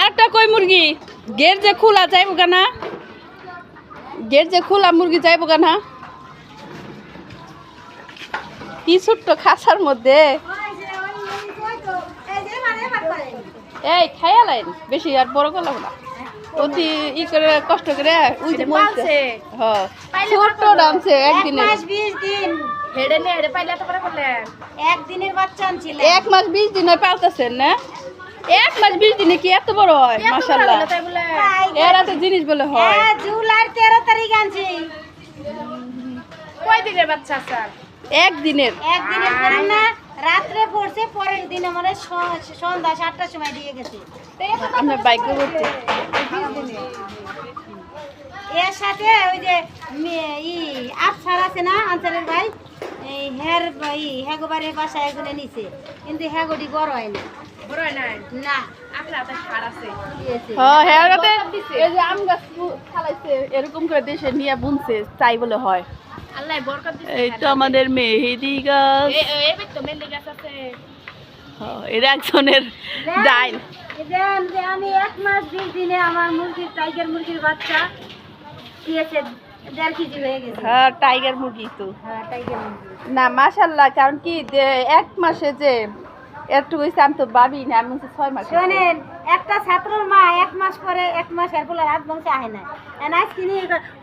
আরেকটা কই মুরগি? গেট যে খোলা যাইব না গেট যে খোলা মুরগি যাইব না কি ছোট্ট খাসার মধ্যে? এই খাইয়া লাইন। বেশি আর বড় করলাম না। অতি ই করে কষ্ট করে মরছে। হ্যাঁ। ছোট্ট ডামছে একদিনে মাস বিশ দিন। হেডে নে হেডে পাইলে তো করে করলেন? একদিনের বাচ্চা আনছিল এক মাস বিশ দিন পালতেছেন না? এক মাস বিশ দিনে কি এত বড় হয়? মাসাল্লাহ এরা তো জিনিস বলে হয়। হ্যাঁ জুলাই তেরো তারিখ আনছি। কয় দিনের বাচ্চা স্যার একদিনের একদিনের পরে না রাত্রে পড়ছে পরের দিন আমার সন্ধ্যা সাতটার সময় দিয়ে গেছে। আমরা বাইক করতে এর সাথে ওই যে ই আফসার আছে না আনসারের ভাই এই হের ই হেগোবারের বাসায় এগুলো নিছে। কিন্তু হেগোটি বড় হয় হয় হ্যাঁ হ্যাঁ রাতে এই যে আম গাছ খালাইছে এরকম করে দেশে নিয়ে বুনছে তাই বলে হয়। আল্লাহ বরকত দিছে এই তো আমাদের মেহেদি গাছ। এ এ তো মেলে গাছ আছে। হ্যাঁ, এর একজনের ডাইল আমি এক মাস বিশ দিনে আমার মুরগির টাইগার মুরগির বাচ্চা দিয়েছে হয়ে হ্যাঁ টাইগার মুরগি তো। হ্যাঁ টাইগার মুরগি। না মাশাল্লাহ কারণ কি যে এক মাসে যে একটু হয়েছে আমি তো ভাবি না আমি বলছি ছয় মাস শোনেন একটা ছাত্রর মা এক মাস পরে এক মাস এর ফলে রাত বংশে আহে না। এন আজ কিনি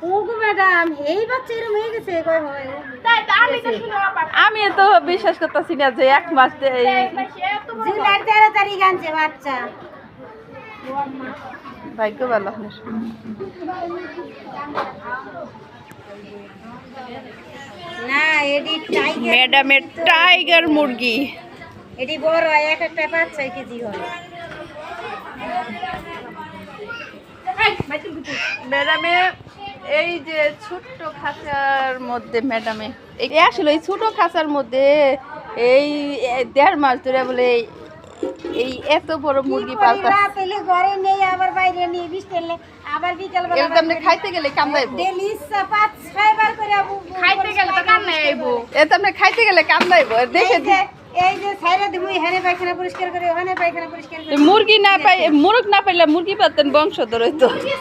ওগো ম্যাডাম এই বাচ্চা এরকম হয়ে গেছে? কয় হয় তাই তো আমি তো শুনো আমি তো বিশ্বাস করতেছি না যে এক মাস এই- জুলাই তেরো তারিখ আনছে বাচ্চা। ভাগ্য ভালো না এটি টাইগার ম্যাডামের টাইগার মুরগি। এটি বড় হয় এক একটা পাঁচ ছয় কেজি হয় ম্যাডামে এই যে ছোট্ট খাঁচার মধ্যে ম্যাডামে এই আসলে এই ছোট খাঁচার মধ্যে এই দেড় মাস ধরে বলে এই- এত বড় মুরগি পালতা ঘরে নেই আবার বাইরে নিয়ে আবার বিকেল বেলা এর খাইতে গেলে ডেলি পাঁচ করে খাইতে গেলে তো কাম নাই আইবো এর দামে খাইতে গেলে কামদাইব দেখে এই যে সাইরা দিব এখানে পায়খানা পরিষ্কার করে ওখানে পায়খানা পরিষ্কার করে। মুরগি না পাই মুরগ না পাইলে মুরগি পাতেন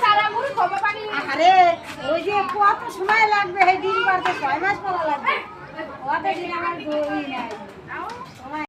সারা মুড়ি আরে ওই যে কত সময় লাগবে এই ডিম পারতে ছয় মাস পড়া লাগবে। দিন আমার